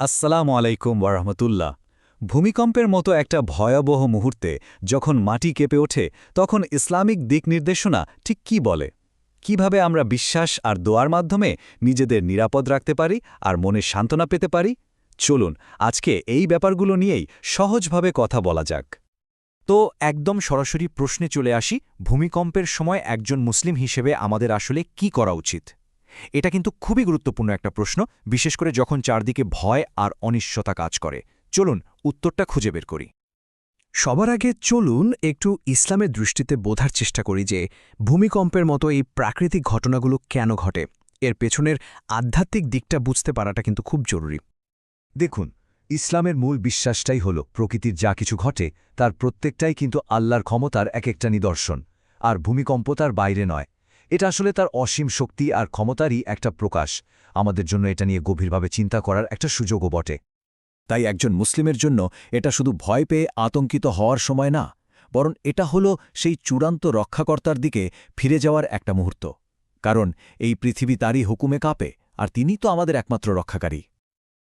আসসালামু আলাইকুম ওয়ারহমতুল্লাহ ভূমিকম্পের মতো একটা ভয়াবহ মুহূর্তে যখন মাটি কেঁপে ওঠে, তখন ইসলামিক দিক নির্দেশনা ঠিক কি বলে? কীভাবে আমরা বিশ্বাস আর দোয়ার মাধ্যমে নিজেদের নিরাপদ রাখতে পারি আর মনে সান্ত্বনা পেতে পারি? চলুন, আজকে এই ব্যাপারগুলো নিয়েই সহজভাবে কথা বলা যাক। তো একদম সরাসরি প্রশ্নে চলে আসি, ভূমিকম্পের সময় একজন মুসলিম হিসেবে আমাদের আসলে কি করা উচিত? এটা কিন্তু খুবই গুরুত্বপূর্ণ একটা প্রশ্ন, বিশেষ করে যখন চারদিকে ভয় আর অনিশ্চয়তা কাজ করে। চলুন, উত্তরটা খুঁজে বের করি। সবার আগে চলুন একটু ইসলামের দৃষ্টিতে বোঝার চেষ্টা করি যে, ভূমিকম্পের মতো এই প্রাকৃতিক ঘটনাগুলো কেন ঘটে? এর পেছনের আধ্যাত্মিক দিকটা বুঝতে পারাটা কিন্তু খুব জরুরি। দেখুন, ইসলামের মূল বিশ্বাসটাই হল, প্রকৃতির যা কিছু ঘটে, তার প্রত্যেকটাই কিন্তু আল্লাহর ক্ষমতার এক একটা নিদর্শন। আর ভূমিকম্প তার বাইরে নয় এটা আসলে তার অসীম শক্তি আর ক্ষমতারই একটা প্রকাশ। আমাদের জন্য এটা নিয়ে গভীরভাবে চিন্তা করার একটা সুযোগও বটে। তাই একজন মুসলিমের জন্য এটা শুধু ভয় পেয়ে আতঙ্কিত হওয়ার সময় না, বরং এটা হলো সেই চূড়ান্ত রক্ষাকর্তার দিকে ফিরে যাওয়ার একটা মুহূর্ত। কারণ এই পৃথিবী তারই হুকুমে কাঁপে, আর তিনি তো আমাদের একমাত্র রক্ষাকারী।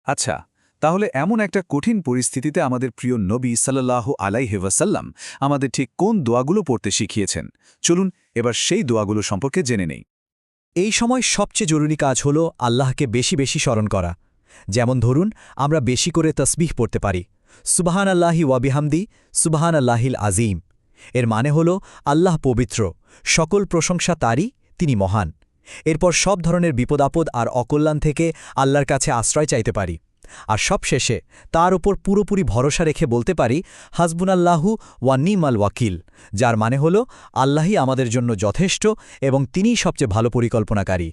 আচ্ছা তাহলে এমন একটা কঠিন পরিস্থিতিতে আমাদের প্রিয় নবী সাল্লাহ আলাইহেভাসাল্লাম আমাদের ঠিক কোন দোয়াগুলো পড়তে শিখিয়েছেন? চলুন এবার সেই দোয়াগুলো সম্পর্কে জেনে নেই। এই সময় সবচেয়ে জরুরি কাজ হল আল্লাহকে বেশি বেশি স্মরণ করা। যেমন ধরুন, আমরা বেশি করে তসবিহ পড়তে পারি। সুবাহান আল্লাহি ওয়াবিহামদি সুবাহান আল্লাহিল আজিম এর মানে হল আল্লাহ পবিত্র, সকল প্রশংসা তারই, তিনি মহান। এরপর সব ধরনের বিপদাপদ আর অকল্যাণ থেকে আল্লাহর কাছে আশ্রয় চাইতে পারি। আর সবশেষে তার ওপর পুরোপুরি ভরসা রেখে বলতে পারি, হাসবুনাল্লাহু ওয়া নিমাল ওয়াকিল, যার মানে হল, আল্লাহই আমাদের জন্য যথেষ্ট এবং তিনিই সবচেয়ে ভালো পরিকল্পনাকারী।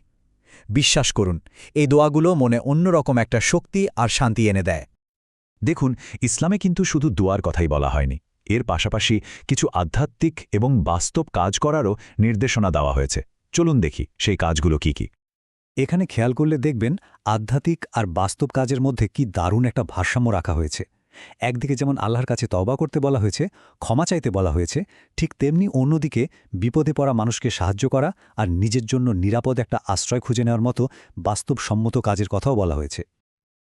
বিশ্বাস করুন, এই দোয়াগুলো মনে অন্যরকম একটা শক্তি আর শান্তি এনে দেয়। দেখুন, ইসলামে কিন্তু শুধু দোয়ার কথাই বলা হয়নি। এর পাশাপাশি কিছু আধ্যাত্মিক এবং বাস্তব কাজ করারও নির্দেশনা দেওয়া হয়েছে। চলুন দেখি সেই কাজগুলো কি কি। এখানে খেয়াল করলে দেখবেন আধ্যাত্মিক আর বাস্তব কাজের মধ্যে কি দারুণ একটা ভারসাম্য রাখা হয়েছে। একদিকে যেমন আল্লাহর কাছে তওবা করতে বলা হয়েছে, ক্ষমা চাইতে বলা হয়েছে, ঠিক তেমনি অন্যদিকে বিপদে পড়া মানুষকে সাহায্য করা আর নিজের জন্য নিরাপদ একটা আশ্রয় খুঁজে নেওয়ার মতো বাস্তবসম্মত কাজের কথাও বলা হয়েছে।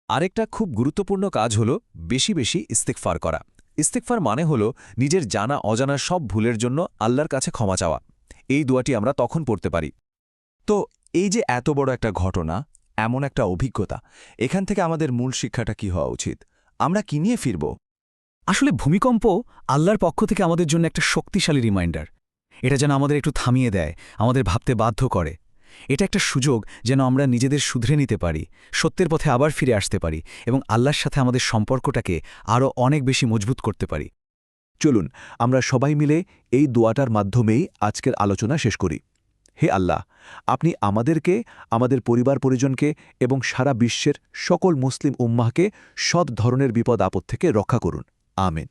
আরেকটা খুব গুরুত্বপূর্ণ কাজ হল বেশি বেশি ইস্তেকফার করা। ইস্তেকফার মানে হল নিজের জানা অজানা সব ভুলের জন্য আল্লাহর কাছে ক্ষমা চাওয়া। এই দোয়াটি আমরা তখন পড়তে পারি। তো এই যে এত বড় একটা ঘটনা এমন একটা অভিজ্ঞতা এখান থেকে আমাদের মূল শিক্ষাটা কি হওয়া উচিত? আমরা কি নিয়ে ফিরব? আসলে ভূমিকম্প আল্লাহর পক্ষ থেকে আমাদের জন্য একটা শক্তিশালী রিমাইন্ডার এটা যেন আমাদের একটু থামিয়ে দেয় আমাদের ভাবতে বাধ্য করে। এটা একটা সুযোগ যেন আমরা নিজেদের শুধরে নিতে পারি সত্যের পথে আবার ফিরে আসতে পারি এবং আল্লাহর সাথে আমাদের সম্পর্কটাকে আরও অনেক বেশি মজবুত করতে পারি। চলুন আমরা সবাই মিলে এই দোয়াটার মাধ্যমেই আজকের আলোচনা শেষ করি। হে আল্লাহ, আপনি আমাদেরকে, আমাদের পরিবার পরিজনকে এবং সারা বিশ্বের সকল মুসলিম উম্মাহকে সব ধরনের বিপদ আপদ থেকে রক্ষা করুন। আমেন।